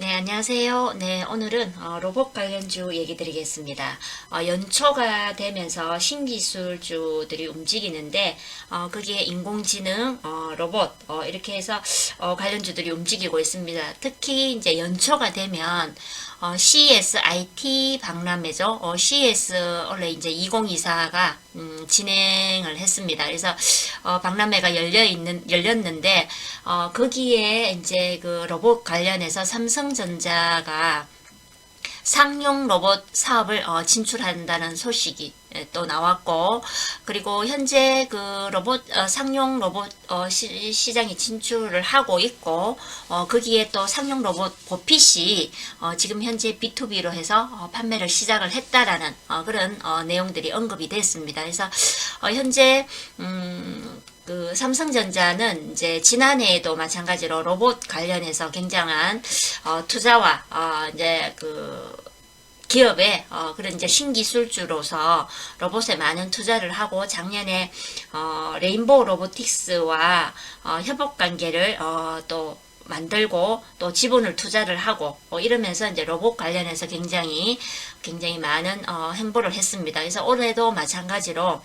네, 안녕하세요. 네, 오늘은 어, 로봇 관련주 얘기 드리겠습니다. 어, 연초가 되면서 신기술주들이 움직이는데, 어, 그게 인공지능, 어, 로봇, 어, 이렇게 해서 어, 관련주들이 움직이고 있습니다. 특히 이제 연초가 되면 어, CES IT 박람회죠. 어, CES 원래 이제 2024가 음, 진행을 했습니다. 그래서 어, 박람회가 열려 있는 열렸는데 어, 거기에 이제 그 로봇 관련해서 삼성 전자가 상용 로봇 사업을 어, 진출한다는 소식이 예, 또 나왔고 그리고 현재 그 로봇 어, 상용 로봇 어, 시, 시장에 진출을 하고 있고 어, 거기에 또 상용 로봇 보핏이 어, 지금 현재 B2B로 해서 어, 판매를 시작을 했다라는 어, 그런 어, 내용들이 언급이 됐습니다. 그래서 어, 현재 음, 그 삼성전자는 이제 지난해에도 마찬가지로 로봇 관련해서 굉장한 어, 투자와 어, 이제 그 기업의 어, 그런 이제 신기술주로서 로봇에 많은 투자를 하고 작년에 어, 레인보우 로보틱스와 어, 협업 관계를 어, 또 만들고 또 지분을 투자를 하고 어, 이러면서 이제 로봇 관련해서 굉장히 굉장히 많은 어, 행보를 했습니다. 그래서 올해도 마찬가지로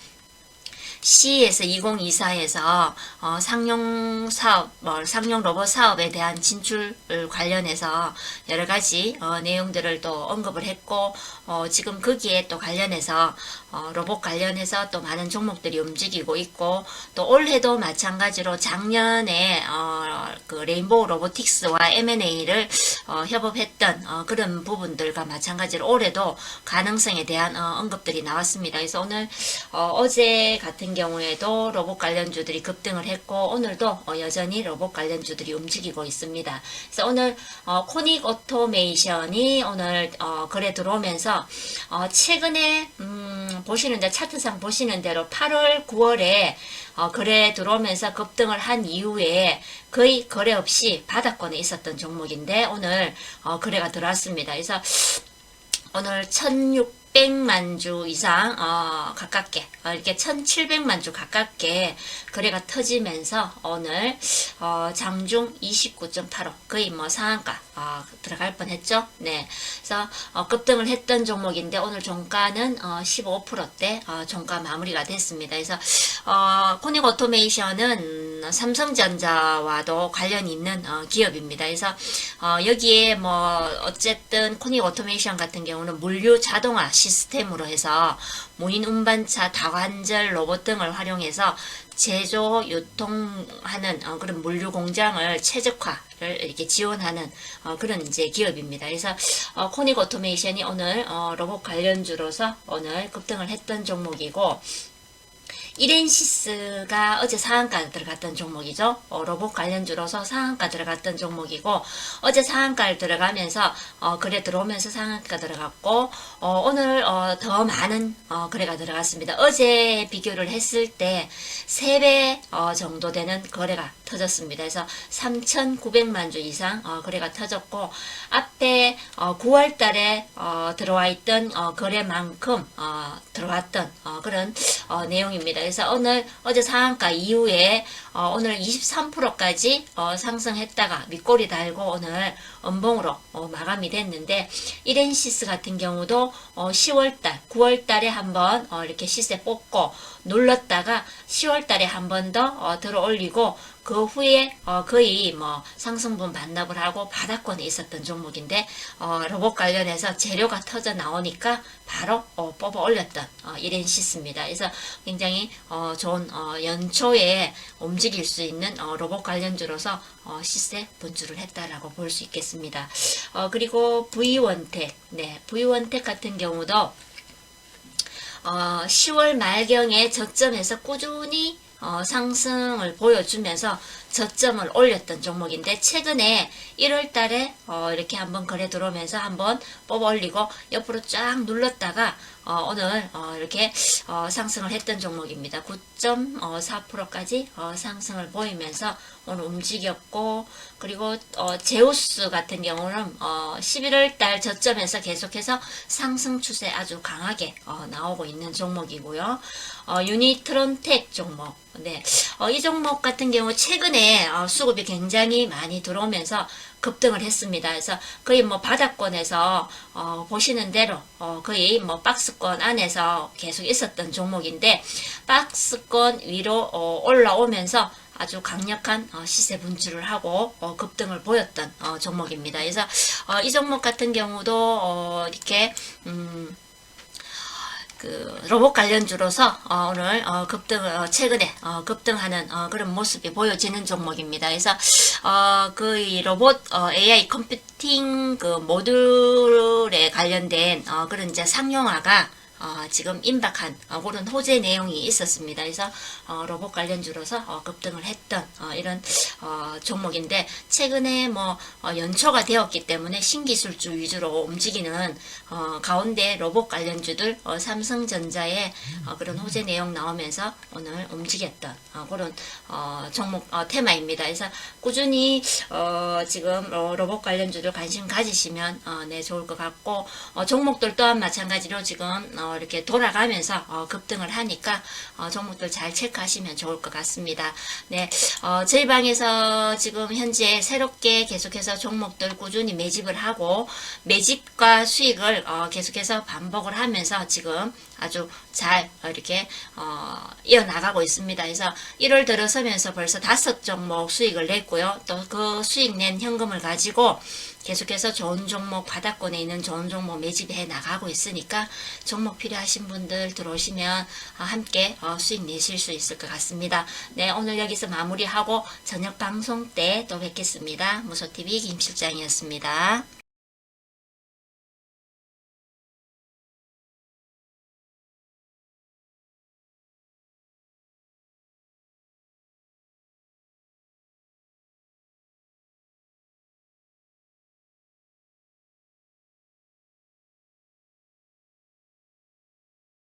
CES 2024에서 어, 상용 사업, 뭐, 상용 로봇 사업에 대한 진출 관련해서 여러 가지 어, 내용들을 또 언급을 했고 어, 지금 거기에 또 관련해서 어, 로봇 관련해서 또 많은 종목들이 움직이고 있고 또 올해도 마찬가지로 작년에 어, 그 레인보우 로보틱스와 M&A를 어, 협업했던 어, 그런 부분들과 마찬가지로 올해도 가능성에 대한 어, 언급들이 나왔습니다. 그래서 오늘 어, 제 같은 경우에도 로봇 관련주들이 급등을 했고 오늘도 어, 여전히 로봇 관련주들이 움직이고 있습니다. 그래서 오늘 어, 코닉 오토메이션이 오늘 어, 거래 들어오면서 어, 최근에 음, 보시는 데 차트상 보시는 대로 8월, 9월에 어, 거래 들어오면서 급등을 한 이후에 거의 거래 없이 바닥권에 있었던 종목인데 오늘 어, 거래가 들어왔습니다. 그래서 오늘 1600만 주 이상 어, 가깝게 어, 이렇게 1700만 주 가깝게 거래가 터지면서 오늘 어, 장중 29.85 거의 뭐 상한가 어, 들어갈 뻔했죠. 네, 그래서 어, 급등을 했던 종목인데 오늘 종가는 어, 15%대 어, 종가 마무리가 됐습니다. 그래서 어, 코닉 오토메이션은 삼성전자와도 관련이 있는 어, 기업입니다. 그래서 어, 여기에 뭐 어쨌든 코닉 오토메이션 같은 경우는 물류 자동화 시스템으로 해서 무인 운반차, 다관절 로봇 등을 활용해서 제조, 유통하는 어, 그런 물류 공장을 최적화를 이렇게 지원하는 어, 그런 이제 기업입니다. 그래서 어, 코닉 오토메이션이 오늘 어, 로봇 관련주로서 오늘 급등을 했던 종목이고 이렌시스가 어제 상한가 들어갔던 종목이죠. 어, 로봇 관련주로서 상한가 들어갔던 종목이고 어제 상한가를 들어가면서 어, 거래 들어오면서 상한가 들어갔고 어, 오늘 어, 더 많은 어, 거래가 들어갔습니다. 어제 비교를 했을 때 3배 어, 정도 되는 거래가 터졌습니다. 그래서 3,900만 주 이상 어, 거래가 터졌고 앞에 어, 9월 달에 어, 들어와 있던 어, 거래만큼 어, 들어왔던 어, 그런 어, 내용입니다. 그래서 오늘 어제 상한가 이후에 어, 오늘 23%까지 어, 상승했다가 밑꼬리 달고 오늘 음봉으로 어, 마감이 됐는데 이렌시스 같은 경우도 어, 10월달, 9월달에 한번 어, 이렇게 시세 뽑고 눌렀다가 10월달에 한 번더 어, 들어 올리고 그 후에 어, 거의 뭐 상승분 반납을 하고 바닥권에 있었던 종목인데 어, 로봇 관련해서 재료가 터져 나오니까 바로 어, 뽑아 올렸던 어, 이렌시스입니다. 그래서 굉장히 어, 좋은 어, 연초에 움직일 수 있는 어, 로봇 관련주로서 어, 시세 분출을 했다라고 볼 수 있겠습니다. 어, 그리고 V1텍, 네, V1텍 같은 경우도 어, 10월 말경에 저점에서 꾸준히 어, 상승을 보여주면서 저점을 올렸던 종목인데 최근에 1월 달에 어, 이렇게 한번 거래 들어오면서 한번 뽑아 올리고 옆으로 쫙 눌렀다가 어, 오늘 어, 이렇게 어, 상승을 했던 종목입니다. 9.4%까지 어, 상승을 보이면서 오늘 움직였고 그리고 어, 제우스 같은 경우는 어, 11월 달 저점에서 계속해서 상승 추세 아주 강하게 어, 나오고 있는 종목이고요. 어, 유니트론텍 종목. 네. 어, 이 종목 같은 경우 최근에 어, 수급이 굉장히 많이 들어오면서 급등을 했습니다. 그래서 거의 뭐 바닥권에서 어, 보시는 대로 어, 거의 뭐 박스권 안에서 계속 있었던 종목인데 박스권 위로 어, 올라오면서 아주 강력한 어, 시세 분출을 하고 어, 급등을 보였던 어, 종목입니다. 그래서 어, 이 종목 같은 경우도 어, 이렇게 음, 그 로봇 관련주로서 어, 오늘 어, 급등 어, 최근에 어, 급등하는 어, 그런 모습이 보여지는 종목입니다. 그래서 어, 그이 로봇 어, AI 컴퓨팅 그 모듈에 관련된 어, 그런 이제 상용화가 어, 지금 임박한 어, 그런 호재 내용이 있었습니다. 그래서 어, 로봇 관련주로서 어, 급등을 했던 어, 이런 어, 종목인데 최근에 뭐 어, 연초가 되었기 때문에 신기술주 위주로 움직이는 어, 가운데 로봇 관련주들 어, 삼성전자의 어, 그런 호재 내용 나오면서 오늘 움직였던 어, 그런 어, 종목 어, 테마입니다. 그래서 꾸준히 어, 지금 어, 로봇 관련주들 관심 가지시면 어, 네 좋을 것 같고 어, 종목들 또한 마찬가지로 지금 어, 이렇게 돌아가면서 어, 급등을 하니까 어, 종목들 잘 체크하시면 좋을 것 같습니다. 네, 어, 저희 방에서 지금 현재 새롭게 계속해서 종목들 꾸준히 매집을 하고 매집과 수익을 어, 계속해서 반복을 하면서 지금 아주 잘 어, 이렇게 어, 이어나가고 있습니다. 그래서 1월 들어서면서 벌써 다섯 종목 수익을 냈고요. 또 그 수익 낸 현금을 가지고 계속해서 좋은 종목 바닥권에 있는 좋은 종목 매집해 나가고 있으니까 종목 필요하신 분들 들어오시면 어, 함께 어, 수익 내실 수 있을 것 같습니다. 네 오늘 여기서 마무리하고 저녁 방송 때 또 뵙겠습니다. 무소TV 김 실장이었습니다.